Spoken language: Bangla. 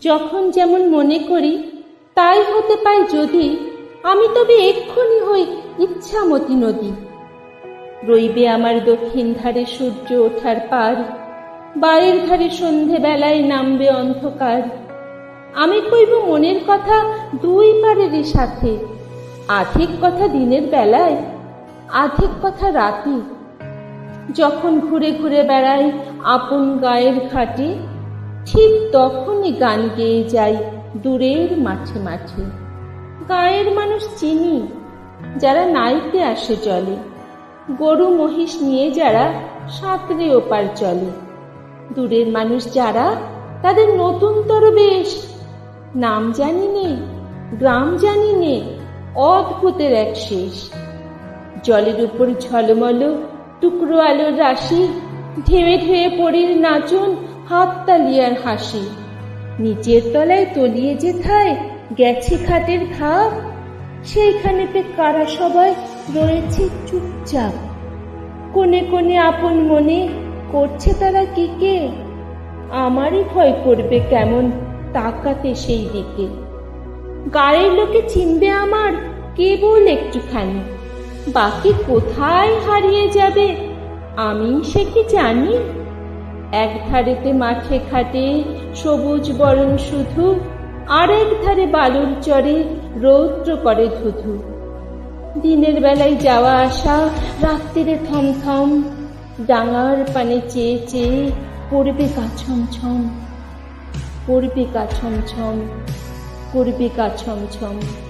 যখন যেমন মনে করি, তাই হতে পায় যদি আমি তবে এক্ষুনি হই ইচ্ছামতি নদী। রইবে আমার দক্ষিণ ধারে সূর্য ওঠার পার, বাড়ির ধারে সন্ধেবেলায় নামবে অন্ধকার। আমি কইব মনের কথা দুই পারেরই সাথে, আধিক কথা দিনের বেলায়, আধিক কথা রাতে। যখন ঘুরে ঘুরে বেড়াই আপন গায়ের ঘাটে ঠিক তখনই গান গেয়ে যাই দূরের মাঠে মাঠে। গায়ের মানুষ চিনি, যারা নাইতে আসে জলে। গরু মহিষ নিয়ে যারা সাঁতরে ওপার চলে। দূরের মানুষ যারা তাদের নতুনতর বেশ। নাম জানি নে, গ্রাম জানি নে, অদ্ভুতের এক শেষ। জলের উপর ঝলমল, টুকরো আলোর রাশি, ঢেউয়ে ঢেউয়ে পড়ির নাচন হাততালিয়ার হাসি। নিচের তলায় তলিয়ে যেথায় গেছে খাটের ধাপ সেইখানেতে কারা সবাই রয়েছে চুপচাপ। কোনে কোনে আপন মনে করছে তারা কি কে, আমারই ভয় করবে কেমন তাকাতে সেই দিকে। গাড়ির লোকে চিনবে আমার কেবল একটুখানি, বাকি কোথায় হারিয়ে যাবে আমি সে কি জানি? এক ধারেতে মাঠে ঘাটে সবুজ বরণ শুধু আর এক ধারে বালুর চরে রৌদ্র করে ধুধু। দিনের বেলায় যাওয়া আসা, রাত্রিরে থমথম, ডাঙার পানে চেয়ে চেয়ে পড়বে কাছম ছম পড়বে কাছম ছম করবে কাছম ছম